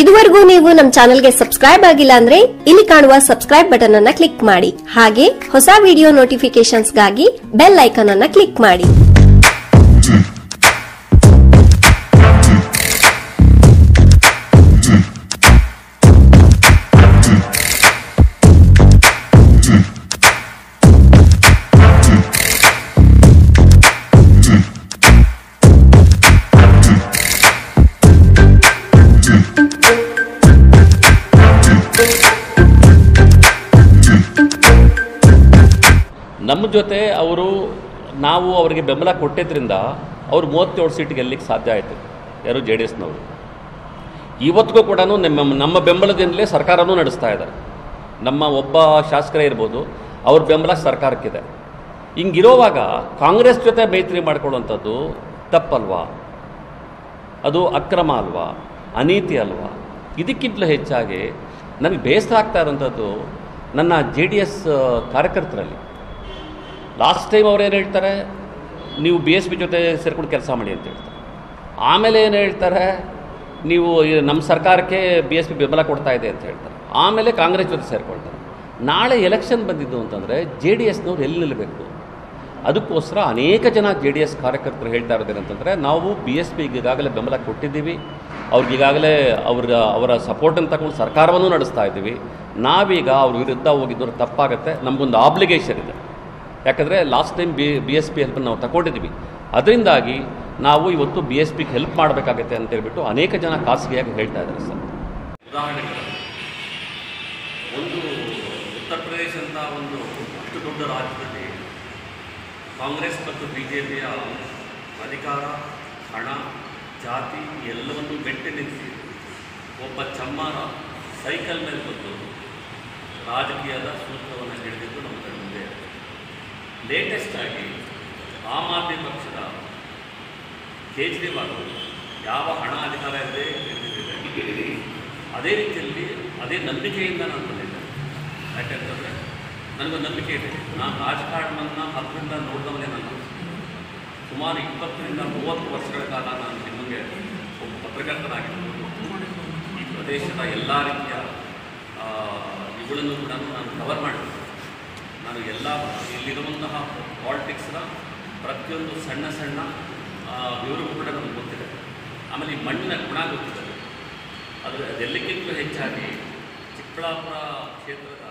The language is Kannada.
ಇದುವರೆಗೂ ನೀವು ನಮ್ಮ ಚಾನೆಲ್ಗೆ ಸಬ್ಸ್ಕ್ರೈಬ್ ಆಗಿಲ್ಲ ಅಂದ್ರೆ ಇಲ್ಲಿ ಕಾಣುವ ಸಬ್ಸ್ಕ್ರೈಬ್ ಬಟನ್ ಅನ್ನ ಕ್ಲಿಕ್ ಮಾಡಿ. ಹಾಗೆ ಹೊಸ ವಿಡಿಯೋ ನೋಟಿಫಿಕೇಶನ್ಸ್ಗಾಗಿ ಬೆಲ್ ಐಕಾನ್ ಅನ್ನ ಕ್ಲಿಕ್ ಮಾಡಿ. ನಮ್ಮ ಜೊತೆ ಅವರು ನಾವು ಅವರಿಗೆ ಬೆಂಬಲ ಕೊಟ್ಟಿದ್ದರಿಂದ ಅವರು ಮೂವತ್ತೇಳು ಸೀಟ್ ಗೆಲ್ಲಲಿಕ್ಕೆ ಸಾಧ್ಯ ಆಯಿತು, ಯಾರು ಜೆ ಡಿ ಎಸ್ನವರು. ಇವತ್ತಿಗೂ ಕೂಡ ನಮ್ಮ ನಮ್ಮ ಬೆಂಬಲದಿಂದಲೇ ಸರ್ಕಾರನೂ ನಡೆಸ್ತಾ ಇದ್ದಾರೆ. ನಮ್ಮ ಒಬ್ಬ ಶಾಸಕರೇ ಇರ್ಬೋದು, ಅವ್ರ ಬೆಂಬಲ ಸರ್ಕಾರಕ್ಕಿದೆ. ಹಿಂಗಿರೋವಾಗ ಕಾಂಗ್ರೆಸ್ ಜೊತೆ ಮೈತ್ರಿ ಮಾಡ್ಕೊಳ್ಳುವಂಥದ್ದು ತಪ್ಪಲ್ವಾ? ಅದು ಅಕ್ರಮ ಅಲ್ವಾ? ಅನೀತಿ ಅಲ್ವಾ? ಇದಕ್ಕಿಂತಲೂ ಹೆಚ್ಚಾಗಿ ನನಗೆ ಬೇಸರ ಆಗ್ತಾ ಇರೋಂಥದ್ದು ನನ್ನ ಜೆ ಡಿ ಎಸ್ ಕಾರ್ಯಕರ್ತರಲ್ಲಿ. ಲಾಸ್ಟ್ ಟೈಮ್ ಅವ್ರು ಏನು ಹೇಳ್ತಾರೆ, ನೀವು ಬಿ ಎಸ್ ಪಿ ಜೊತೆ ಸೇರ್ಕೊಂಡು ಕೆಲಸ ಮಾಡಿ ಅಂತ ಹೇಳ್ತಾರೆ. ಆಮೇಲೆ ಏನು ಹೇಳ್ತಾರೆ, ನೀವು ನಮ್ಮ ಸರ್ಕಾರಕ್ಕೆ ಬಿ ಎಸ್ ಪಿ ಬೆಂಬಲ ಕೊಡ್ತಾ ಇದೆ ಅಂತ ಹೇಳ್ತಾರೆ. ಆಮೇಲೆ ಕಾಂಗ್ರೆಸ್ ಜೊತೆ ಸೇರ್ಕೊಳ್ತಾರೆ. ನಾಳೆ ಎಲೆಕ್ಷನ್ ಬಂದಿದ್ದು ಅಂತಂದರೆ ಜೆ ಡಿ ಎಸ್ನವ್ರು ಎಲ್ಲಿ ನಿಲ್ಲಬೇಕು ಅದಕ್ಕೋಸ್ಕರ ಅನೇಕ ಜನ ಜೆ ಡಿ ಎಸ್ ಕಾರ್ಯಕರ್ತರು ಹೇಳ್ತಾ ಇರೋದೇನಂತಂದರೆ ನಾವು ಬಿ ಎಸ್ ಪಿಗೆ ಈಗಾಗಲೇ ಬೆಂಬಲ ಕೊಟ್ಟಿದ್ದೀವಿ. ಅವ್ರಿಗೆ ಈಗಾಗಲೇ ಅವ್ರ, ಅವರ ಸಪೋರ್ಟನ್ನು ತಗೊಂಡು ಸರ್ಕಾರವನ್ನು ನಡೆಸ್ತಾ ಇದ್ದೀವಿ. ನಾವೀಗ ಅವ್ರ ವಿರುದ್ಧ ಹೋಗಿದ್ದವ್ರು ತಪ್ಪಾಗುತ್ತೆ. ನಮಗೊಂದು ಆಬ್ಲಿಗೇಷನ್ ಇದೆ. ಯಾಕಂದರೆ last time B B S P ಹೆಲ್ಪನ್ನು ನಾವು ತಗೊಂಡಿದ್ದೀವಿ ಅದರಿಂದಾಗಿ ನಾವು ಇವತ್ತು ಬಿ ಎಸ್ ಪಿಗೆ ಹೆಲ್ಪ್ ಮಾಡಬೇಕಾಗತ್ತೆ ಅಂತ ಹೇಳ್ಬಿಟ್ಟು ಅನೇಕ ಜನ ಖಾಸಗಿಯಾಗಿ ಹೇಳ್ತಾ ಇದ್ದಾರೆ ಸರ್ ಉದಾಹರಣೆಗೆ, ಒಂದು ಉತ್ತರ ಪ್ರದೇಶ ಅಂತ ಒಂದು ಅಷ್ಟು ದೊಡ್ಡ ರಾಜ್ಯದಲ್ಲಿ ಕಾಂಗ್ರೆಸ್ ಮತ್ತು ಬಿ ಜೆ ಪಿಯ ಅಧಿಕಾರ, ಹಣ, ಜಾತಿ ಎಲ್ಲವನ್ನೂ ಬೆಟ್ಟ ನಿಲ್ಲಿಸಿ ಒಬ್ಬ ಚಮ್ಮಾರ ಸೈಕಲ್ ಮೇಲೆ ಬಂದು ರಾಜಕೀಯದ ಸೂತ್ರವನ್ನು ಹಿಡಿದಿದ್ದು ನಮ್ಮ. ಲೇಟೆಸ್ಟ್ ಆಗಿ ಆಮ್ ಆದ್ಮಿ ಪಕ್ಷದ ಕೇಜ್ರಿವಾಲ್ ಯಾವ ಹಣ ಅಧಿಕಾರ ಇದೆ ಅದೇ ರೀತಿಯಲ್ಲಿ ಅದೇ ನಂಬಿಕೆಯಿಂದ ನಾನು ಬಂದಿದ್ದೇನೆ ಯಾಕೆಂತಂದರೆ ನನಗೊಂದು ನಂಬಿಕೆ ಇದೆ. ನಾನು ರಾಜಕಾರಣವನ್ನು ಹತ್ತರಿಂದ ನೋಡಿದವನೇ ನಾನು. ಸುಮಾರು ಇಪ್ಪತ್ತರಿಂದ ಮೂವತ್ತು ವರ್ಷಗಳ ಕಾಲ ನಾನು ನಿಮಗೆ ಒಬ್ಬ ಪತ್ರಕರ್ತನಾಗಿರ್ಬೋದು. ಈ ಪ್ರದೇಶದ ಎಲ್ಲ ರೀತಿಯ ಇವುಗಳನ್ನು ಕೂಡ ನಾನು ಕವರ್ ಮಾಡಿದೆ ನಾನು ಎಲ್ಲ ಇಲ್ಲಿರುವಂತಹ ಪಾಲಿಟಿಕ್ಸ್ನ ಪ್ರತಿಯೊಂದು ಸಣ್ಣ ಸಣ್ಣ ವಿವರವೂ ಕೂಡ ನಮಗೆ ಗೊತ್ತಿದೆ. ಆಮೇಲೆ ಈ ಮಣ್ಣಿನ ಗುಣ ಗೊತ್ತಿದೆ. ಅದು ಅದೆಲ್ಲಕ್ಕಿಂತಲೂ ಹೆಚ್ಚಾಗಿ ಚಿಕ್ಕಬಳ್ಳಾಪುರ ಕ್ಷೇತ್ರದ